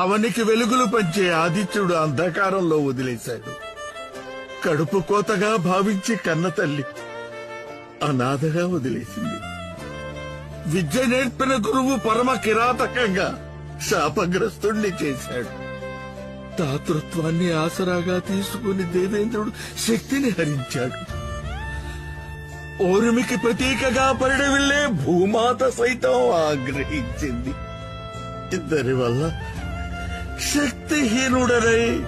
అవనికి వెలుగులు పంచే ఆదిత్యుడు అంధకారంలో వదిలేశాడు. కడుపు కోతగా భావించి కన్న తల్లి అనాథగా వదిలేసింది. విద్య నేర్పిన గురువు పరమ కిరాతకంగా శాపగ్రస్తుణ్ణి చేశాడు. తాతృత్వాన్ని ఆసరాగా తీసుకుని దేవేంద్రుడు శక్తిని హరించాడు. ఓర్మికి ప్రతీకగా పరిడవిల్లే భూమాత సైతం ఆగ్రహించింది. ఇద్దరి వల్ల శక్తిహీనుడనై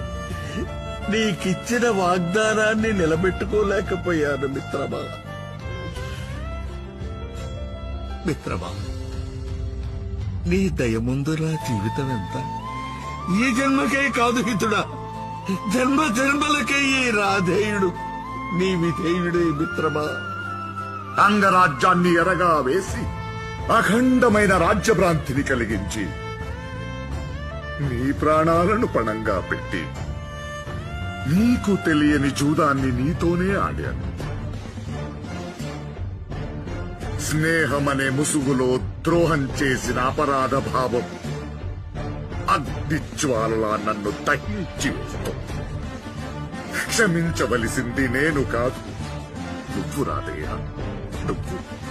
నీకిచ్చిన వాగ్దానాన్ని నిలబెట్టుకోలేకపోయాను మిత్రమా. మిత్రమా నీ దయ నా జీవితం ఎంత? ఈ జన్మకే కాదు హితుడా. జన్మ జన్మలకే ఈ రాధేయుడు నీ విధేయుడే మిత్రమా. అంగరాజ్యాన్ని ఎరగా వేసి అఖండమైన రాజ్యభ్రాంతిని కలిగించి నీ ప్రాణాలను పణంగా పెట్టి నీకు తెలియని జూదాన్ని నీతోనే ఆడాను. స్నేహమనే ముసుగులో ద్రోహం చేసిన అపరాధ భావం అగ్నిజ్వాలలా నన్ను దహించి క్షమించవలసింది నేను కాదు. నువ్వు రాదయ్యా నువ్వు.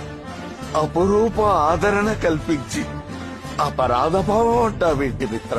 అపురూప ఆదరణ కల్పించి అపరాధ భావం అంటావేంటి మిత్ర?